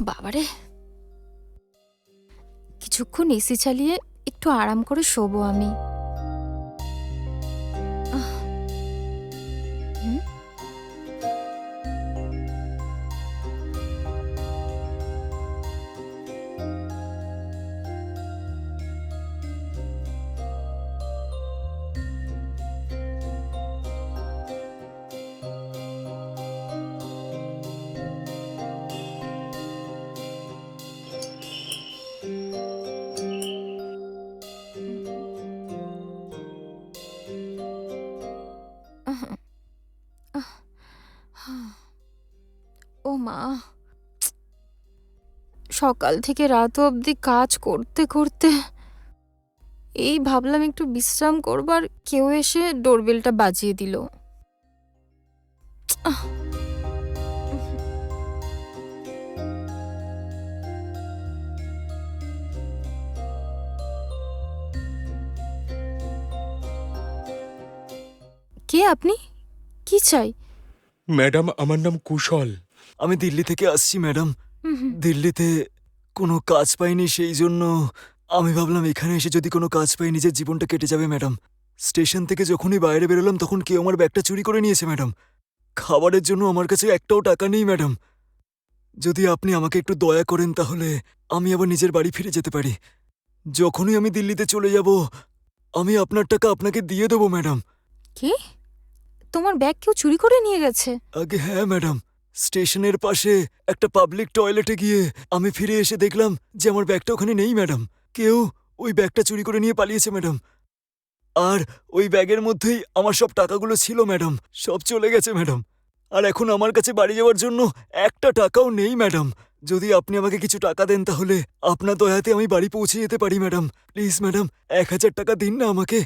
বাবারে। কিছুক্ষণ এসি চালিয়ে একটু আরাম করে শোবো আমি। হুম? মা। সকাল থেকে রাত অবধি কাজ করতে করতে। এই ভাবলাম একটু বিশ্রাম করবার কেউ এসে ডোরবেলটা বাজিয়ে দিল। কে আপনি? কি চাই? ম্যাডাম, আমার নাম কুশল। আমি দিল্লি থেকে আসছি ম্যাডাম। দিল্লিতে কোনো কাজ পাইনি সেই জন্য আমি ভাবলাম এখানে এসে যদি কোনো কাজ পাই নিজের জীবনটা কেটে যাবে ম্যাডাম। স্টেশন থেকে যখনই বাইরে বেরোলাম তখন কেউ আমার ব্যাগটা চুরি করে নিয়েছে ম্যাডাম। খাবারের জন্য আমার কাছে একটাও টাকা নেই ম্যাডাম। যদি আপনি আমাকে একটু দয়া করেন তাহলে আমি আবার নিজের বাড়ি ফিরে যেতে পারি। যখনই আমি দিল্লিতে চলে যাব আমি আপনার টাকা আপনাকে দিয়ে দেবো ম্যাডাম। কি? তোমার ব্যাগ কেউ চুরি করে নিয়ে গেছে? আগে হ্যাঁ ম্যাডাম। স্টেশনের পাশে একটা পাবলিক টয়লেটে গিয়ে আমি ফিরে এসে দেখলাম যে আমার ব্যাগটা ওখানে নেই ম্যাডাম কেউ ওই ব্যাগটা চুরি করে নিয়ে পালিয়েছে ম্যাডাম আর ওই ব্যাগের মধ্যেই আমার সব টাকাগুলো ছিল ম্যাডাম সব চলে গেছে ম্যাডাম আর এখন আমার কাছে বাড়ি যাওয়ার জন্য একটা টাকাও নেই ম্যাডাম যদি আপনি আমাকে কিছু টাকা দেন তাহলে আপনার দয়াতে আমি বাড়ি পৌঁছে যেতে পারি ম্যাডাম প্লিজ ম্যাডাম এক হাজার টাকা দিন না আমাকে।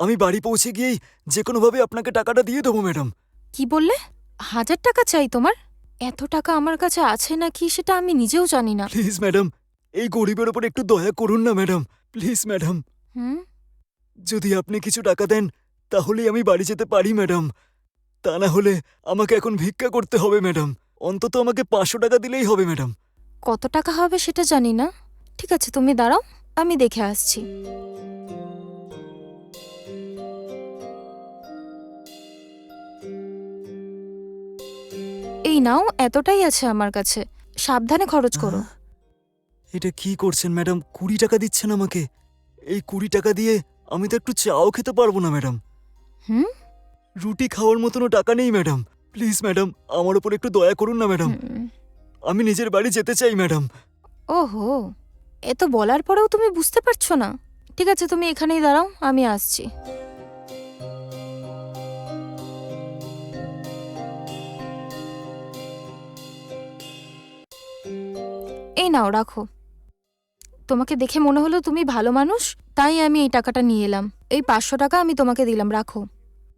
আমি বাড়ি পৌঁছে গিয়েই যে কোনোভাবে আপনাকে টাকাটা দিয়ে দেবো ম্যাডাম কি বললে? হাজার টাকা চাই তোমার? এত টাকা আমার কাছে আছে নাকি সেটা আমি নিজেও জানি না। প্লিজ ম্যাডাম এই গরিবের ওপর একটু দয়া করুন না ম্যাডাম। Please madam. হুম? যদি আপনি কিছু টাকা দেন তাহলেই আমি বাড়ি যেতে পারি ম্যাডাম। তা না হলে আমাকে এখন ভিক্ষা করতে হবে ম্যাডাম। অন্তত আমাকে পাঁচশো টাকা দিলেই হবে ম্যাডাম। কত টাকা হবে সেটা জানি না। ঠিক আছে তুমি দাঁড়াও আমি দেখে আসছি। নাও এতটাই আছে আমার কাছে। সাবধানে খরচ করো। এটা কি করছেন ম্যাডাম? কুড়ি টাকা দিচ্ছেন আমাকে। এই কুড়ি টাকা দিয়ে আমি তো একটু চাও খেতে পারব না ম্যাডাম। হুম? রুটি খাওয়ার মতনও টাকা নেই ম্যাডাম। প্লিজ ম্যাডাম আমার ওপর একটু দয়া করুন না ম্যাডাম। আমি নিজের বাড়ি যেতে চাই ম্যাডাম। ওহো এত বলার পরেও তুমি বুঝতে পারছ না। ঠিক আছে তুমি এখানেই দাঁড়াও আমি আসছি। এই নাও রাখো। তোমাকে দেখে মনে হলো তুমি ভালো মানুষ তাই আমি এই টাকাটা নিয়ে এলাম। এই পাঁচশো টাকা আমি তোমাকে দিলাম রাখো।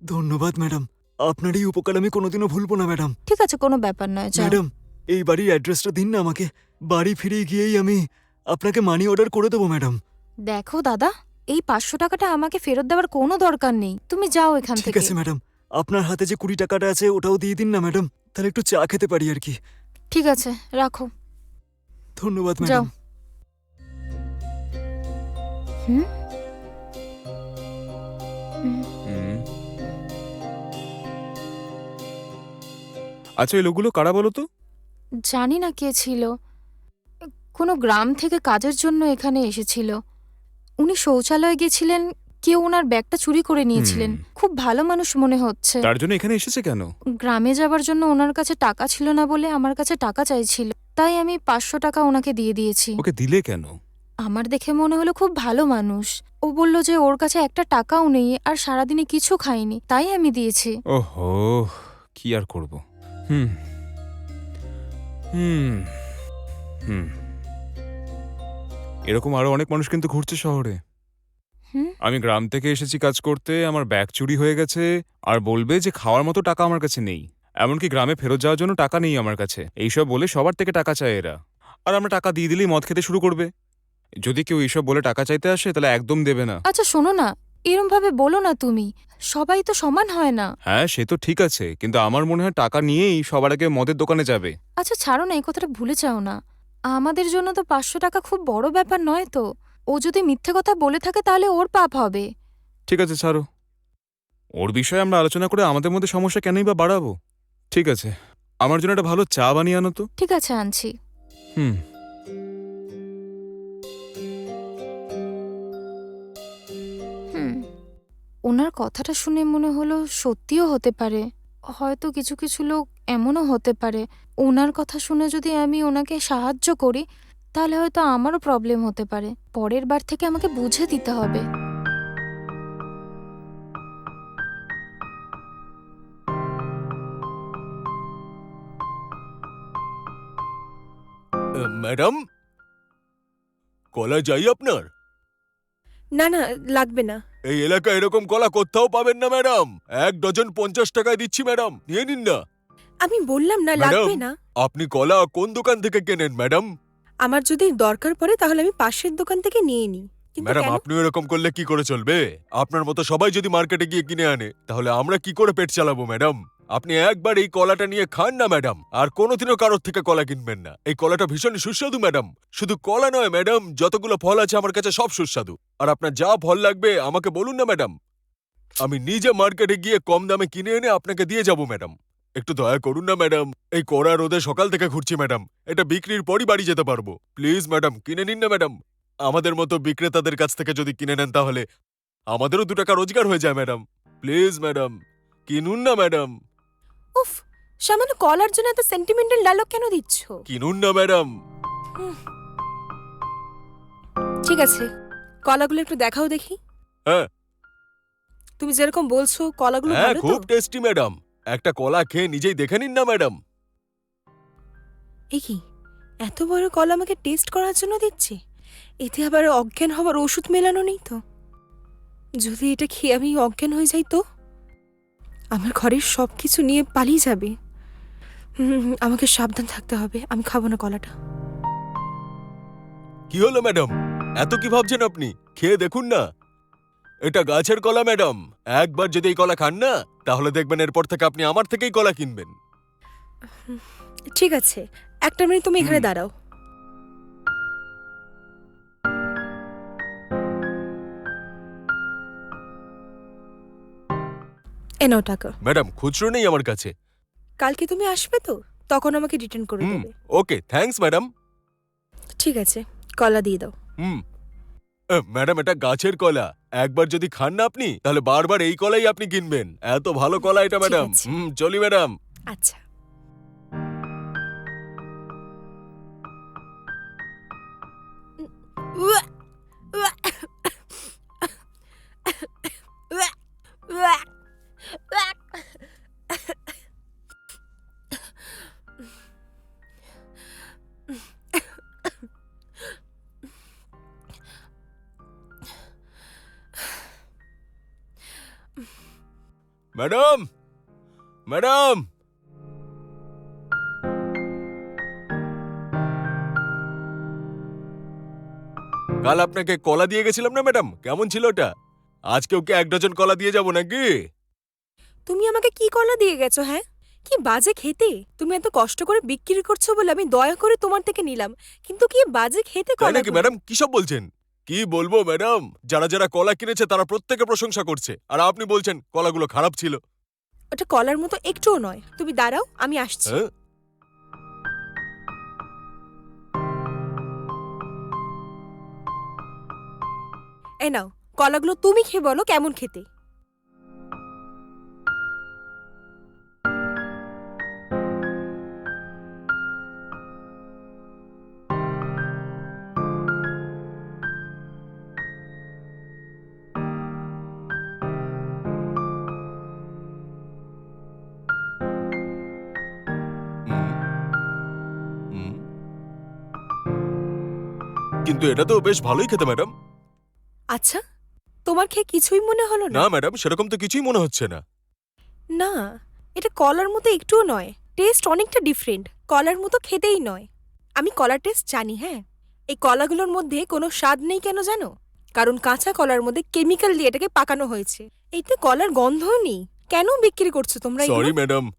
ধন্যবাদ ম্যাডাম। আপনার এই উপকার আমি কোনোদিনও ভুলবো না ম্যাডাম। ঠিক আছে কোনো ব্যাপার নয় যাও। ম্যাডাম এই বাড়ির অ্যাড্রেসটা দিন না আমাকে। বাড়ি ফিরে গিয়েই আমি আপনাকে মানি অর্ডার করে দেবো ম্যাডাম। দেখো দাদা এই পাঁচশো টাকাটা আমাকে ফেরত দেওয়ার কোনো দরকার নেই। তুমি যাও এখান ঠিক থেকে। আছে ম্যাডাম। আপনার হাতে যে কুড়ি টাকাটা আছে ওটাও দিয়ে দিন না ম্যাডাম। তাহলে একটু চা খেতে পারি আর কি। ঠিক আছে রাখো। ধন্যবাদ যাও। ম্যাডাম। হুম? হুম। আচ্ছা এই লোকগুলো কারা বলো তো? জানি না কে ছিল। কোনো গ্রাম থেকে কাজের জন্য এখানে এসেছিল। উনি শৌচালয়ে গেছিলেন কেউ ওনার ব্যাগটা চুরি করে নিয়েছিলেন। হুম। খুব ভালো মানুষ মনে হচ্ছে। তার জন্য এখানে এসেছে কেন? গ্রামে যাবার জন্য ওনার কাছে টাকা ছিল না বলে আমার কাছে টাকা চাইছিল। তাই আমি পাঁচশো টাকা ওনাকে দিয়ে দিয়েছি। ওকে দিলে কেন? আমার দেখে মনে হলো খুব ভালো মানুষ। ও বলল যে ওর কাছে একটা টাকাও নেই আর সারাদিনে কিছু খায়নি তাই আমি দিয়েছি। ওহো কি আর করব? হুম হুম হুম। এরকম আরও অনেক মানুষ কিন্তু ঘুরছে শহরে। হুম? আমি গ্রাম থেকে এসেছি কাজ করতে আমার ব্যাগ চুরি হয়ে গেছে আর বলবে যে খাওয়ার মতো টাকা আমার কাছে নেই। এমনকি গ্রামে ফেরত যাওয়ার জন্য টাকা নেই আমার কাছে। এইসব বলে সবার থেকে টাকা চায় এরা। আর আমরা টাকা দিয়ে দিলেই মদ খেতে শুরু করবে। যদি কেউ এইসব বলে টাকা চাইতে আসে তাহলে একদম দেবে না। আচ্ছা শোনো না। এরম ভাবে বলো না তুমি। সবাই তো সমান হয় না। হ্যাঁ সে তো ঠিক আছে। কিন্তু আমার মনে হয় টাকা নিয়েই সবার আগে মদের দোকানে যাবে। আচ্ছা ছাড়ো না এই কথাটা ভুলে চাও না। আমাদের জন্য তো পাঁচশো টাকা খুব বড় ব্যাপার নয় তো। ও যদি মিথ্যে কথা বলে থাকে তাহলে ওর পাপ হবে। ঠিক আছে ছাড়ো। ওর বিষয়ে আমরা আলোচনা করে আমাদের মধ্যে সমস্যা কেনই বা বাড়াবো? ঠিক আছে। আমার জন্য একটা ভালো চা বানিয়ে আনো তো। ঠিক আছে আনছি। হুম। হুম। ওনার কথাটা শুনে মনে হলো সত্যিও হতে পারে। হয়তো কিছু কিছু লোক এমনও হতে পারে। ওনার কথা শুনে যদি আমি ওনাকে সাহায্য করি তাহলে হয়তো আমারও প্রবলেম হতে পারে। পরের বার থেকে আমাকে বুঝে দিতে হবে। ম্যাডাম? কলা যাই আপনার? না না লাগবে না। এই এলাকায় এরকম কলা কোথাও পাবেন না ম্যাডাম। এক ডজন পঞ্চাশ টাকায় দিচ্ছি ম্যাডাম। নিয়ে নিন না। আমি বললাম না। লাগবে না। আপনি কলা কোন দোকান থেকে কেনেন ম্যাডাম? আমার যদি দরকার পড়ে তাহলে আমি পাশের দোকান থেকে নিয়ে নিই। ম্যাডাম? আপনি এরকম করলে কি করে চলবে? আপনার মতো সবাই যদি মার্কেটে গিয়ে কিনে আনে তাহলে আমরা কি করে পেট চালাবো ম্যাডাম? আপনি একবার এই কলাটা নিয়ে খান না, ম্যাডাম। আর কোনোদিনও কারোর থেকে কলা কিনবেন না। এই কলাটা ভীষণ সুস্বাদু, ম্যাডাম। শুধু কলা নয়, ম্যাডাম, যতগুলো ফল আছে আমার কাছে সব সুস্বাদু। আর আপনার যা ফল লাগবে, আমাকে বলুন না, ম্যাডাম। আমি নিজে মার্কেটে গিয়ে কম দামে কিনে এনে আপনাকে দিয়ে যাব, ম্যাডাম। একটু দয়া করুন না, ম্যাডাম। এই কড়া রোদে সকাল থেকে ঘুরছি, ম্যাডাম। এটা বিক্রির পরই বাড়ি যেতে পারব। প্লিজ, ম্যাডাম, কিনে নিন না, ম্যাডাম। আমাদের মতো বিক্রেতাদের কাছ থেকে যদি কিনে নেন তাহলে আমাদেরও দু টাকা রোজগার হয়ে যায়, ম্যাডাম। প্লিজ, ম্যাডাম, কিনুন না, ম্যাডাম। উফ সামান্য কলার জন্য এত সেন্টিমেন্টাল ডায়লগ কেন দিচ্ছ? কিনুন না ম্যাডাম। ঠিক আছে কলাগুলো একটু দেখাও দেখি। হ্যাঁ। তুমি যেরকম বলছো কলাগুলো হ্যাঁ ভালো খুব টেস্টি ম্যাডাম। একটা কলা খেয়ে নিজেই দেখে নিন না ম্যাডাম। এ কি এত বড় কলা আমাকে টেস্ট করার জন্য দিচ্ছে? এতে আবার অজ্ঞান হওয়ার ওষুধ মেলানো নেই তো? যদি এটা খেয়ে আমি অজ্ঞান হয়ে যাই তো? আমার ঘরের সব কিছু নিয়ে পালিয়ে যাবে। আমাকে সাবধান থাকতে হবে। আমি খাব না কলাটা। কি হলো ম্যাডাম? এত কি ভাবছেন আপনি? খেয়ে দেখুন না। এটা গাছের কলা ম্যাডাম। একবার যদি এই কলা খান না তাহলে দেখবেন এরপর থেকে আপনি আমার থেকেই কলা কিনবেন। ঠিক আছে। একটা মিনিট তুমি এখানে দাঁড়াও। এ নাও টাকা। ম্যাডাম খুচরো নেই আমার কাছে। কালকে তুমি আসবে তো? তখন আমাকে রিটার্ন করে হুম দেবে। Okay thanks madam. ঠিক আছে কলা দিয়ে দাও। হুম। ম্যাডাম এটা গাছের কলা। একবার যদি খান না আপনি তাহলে বারবার এই কলাই আপনি কিনবেন। এত ভালো কলা এটা ম্যাডাম। আছে। হুম চলি ম্যাডাম। আচ্ছা। ম্যাডাম! ম্যাডাম! কাল আপনাকে কলা দিয়ে গেছিলাম না ম্যাডাম? কেমন ছিল ওটা? আজকে ওকে এক ডজন কলা দিয়ে যাব নাকি? তুমি আমাকে কি কলা দিয়ে গেছো হ্যাঁ? কি বাজে খেতে? তুমি এত কষ্ট করে বিক্রি করছ বলে আমি দয়া করে তোমার থেকে নিলাম। কিন্তু কি বাজে খেতে তাই নাকি ম্যাডাম? কি সব বলছেন? কি বলব ম্যাডাম? যারা যারা কলা কিনেছে তারা প্রত্যেকে প্রশংসা করছে। আর আপনি বলছেন কলাগুলো খারাপ ছিল। ওটা কলার মতো একটুও নয়। তুমি দাঁড়াও আমি আসছি। হ্যাঁ? এই নাও কলাগুলো তুমি খেয়ে বলো কেমন খেতে। কিন্তু এটা তো বেশ ভালোই খেতে ম্যাডাম। আচ্ছা তোমার খেয়ে কিছুই মনে হলো না? না ম্যাডাম সেরকম তো কিছুই মনে হচ্ছে না। না এটা কলার মতো একটুও নয়। টেস্ট অনেকটা ডিফারেন্ট কলার মতো খেতেই নয়। আমি কলার টেস্ট জানি হ্যাঁ? এই কলাগুলোর মধ্যে কোনো স্বাদ নেই কেন জানো? কারণ কাঁচা কলার মধ্যে কেমিক্যাল দিয়ে এটাকে পাকানো হয়েছে। এইতে কলার গন্ধও নেই। কেন বিক্রি করছ তোমরা? Sorry madam.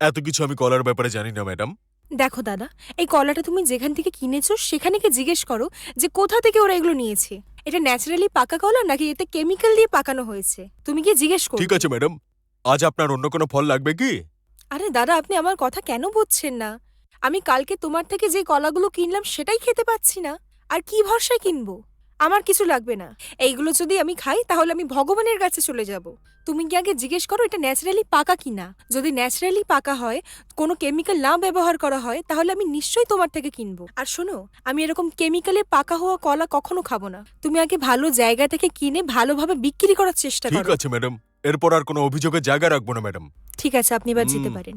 এত কিছু আমি কলার ব্যাপারে জানি না ম্যাডাম। দেখো দাদা এই কলাটা তুমি যেখান থেকে কিনেছো সেখানে কি জিজ্ঞেস করো যে কোথা থেকে ওরা এগুলো নিয়েছে। এটা ন্যাচারালি পাকা কলা নাকি এতে কেমিক্যাল দিয়ে পাকানো হয়েছে? তুমি কি জিজ্ঞেস করো। ঠিক আছে ম্যাডাম আজ আপনার অন্য কোনো ফল লাগবে কি? আরে দাদা আপনি আমার কথা কেন বুঝছেন না? আমি কালকে তোমার থেকে যে কলাগুলো কিনলাম সেটাই খেতে পাচ্ছি না। আর কি ভরসায় কিনবো? আমার কিছু লাগবে না। এইগুলো যদি আমি খাই তাহলে আমি ভগবানের কাছে চলে যাব। তুমি কি আগে জিজ্ঞেস করো এটা ন্যাচারালি পাকা কিনা? যদি ন্যাচারালি পাকা হয় কোনো কেমিক্যাল না ব্যবহার করা হয় তাহলে আমি নিশ্চয়ই তোমার থেকে কিনবো। আর শোনো আমি এরকম কেমিক্যালে পাকা হওয়া কলা কখনো খাব না। তুমি আগে ভালো জায়গা থেকে কিনে ভালোভাবে বিক্রি করার চেষ্টা ঠিক করো। আছে ম্যাডাম। এরপর আর কোনো অভিযোগের জায়গা রাখব না ম্যাডাম। ঠিক আছে আপনি এবার যেতে পারেন।